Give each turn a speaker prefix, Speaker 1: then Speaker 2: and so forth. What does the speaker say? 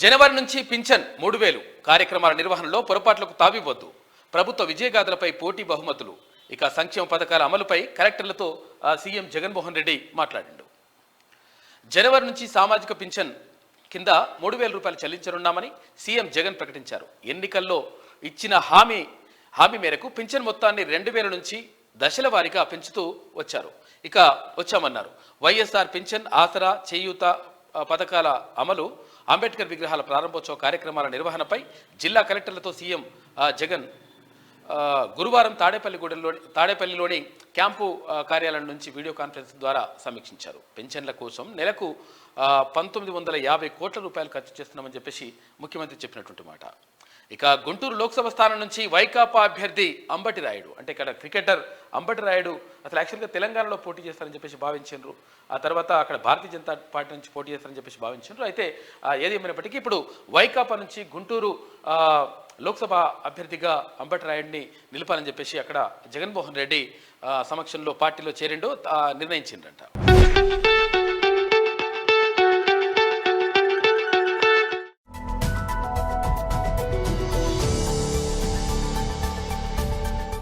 Speaker 1: జనవరి నుంచి పింఛన్ మూడు వేలు. కార్యక్రమాల నిర్వహణలో పొరపాట్లకు తావివ్వద్దు. ప్రభుత్వ విజయగాథలపై పోటీ బహుమతులు. ఇక సంక్షేమ పథకాల అమలుపై కలెక్టర్లతో సీఎం జగన్మోహన్ రెడ్డి మాట్లాడిండు. జనవరి నుంచి సామాజిక పింఛన్ కింద మూడు వేల రూపాయలు చెల్లించనున్నామని సీఎం జగన్ ప్రకటించారు. ఎన్నికల్లో ఇచ్చిన హామీ హామీ మేరకు పింఛన్ మొత్తాన్ని రెండు వేల నుంచి దశల వారీగా పెంచుతూ వచ్చారు. ఇక వచ్చామన్నారు. వైఎస్ఆర్ పింఛన్ ఆసరా చేయూత పథకాల అమలు అంబేద్కర్ విగ్రహాల ప్రారంభోత్సవ కార్యక్రమాల నిర్వహణపై జిల్లా కలెక్టర్లతో సీఎం జగన్ గురువారం తాడేపల్లిగూడెంలోని తాడేపల్లిలోని క్యాంపు కార్యాలయం నుంచి వీడియో కాన్ఫరెన్స్ ద్వారా సమీక్షించారు. పెన్షన్ల కోసం నెలకు పంతొమ్మిది వందల యాభై కోట్ల రూపాయలు ఖర్చు చేస్తున్నామని చెప్పేసి ముఖ్యమంత్రి చెప్పినటువంటి మాట. ఇక గుంటూరు లోక్సభ స్థానం నుంచి వైకాపా అభ్యర్థి అంబటి రాయుడు. అంటే ఇక్కడ క్రికెటర్ అంబటి రాయుడు అసలు యాక్చువల్గా తెలంగాణలో పోటీ చేస్తారని చెప్పేసి భావించారు ఆ తర్వాత అక్కడ భారతీయ జనతా పార్టీ నుంచి పోటీ చేస్తారని చెప్పేసి భావించారు అయితే ఏది ఏమైనప్పటికీ ఇప్పుడు వైకాపా నుంచి గుంటూరు లోక్సభ అభ్యర్థిగా అంబటి రాయుడిని నిలపాలని చెప్పేసి అక్కడ జగన్మోహన్ రెడ్డి సమక్షంలో పార్టీలో చేరిండు ఆ, నిర్ణయించిండ్రంట.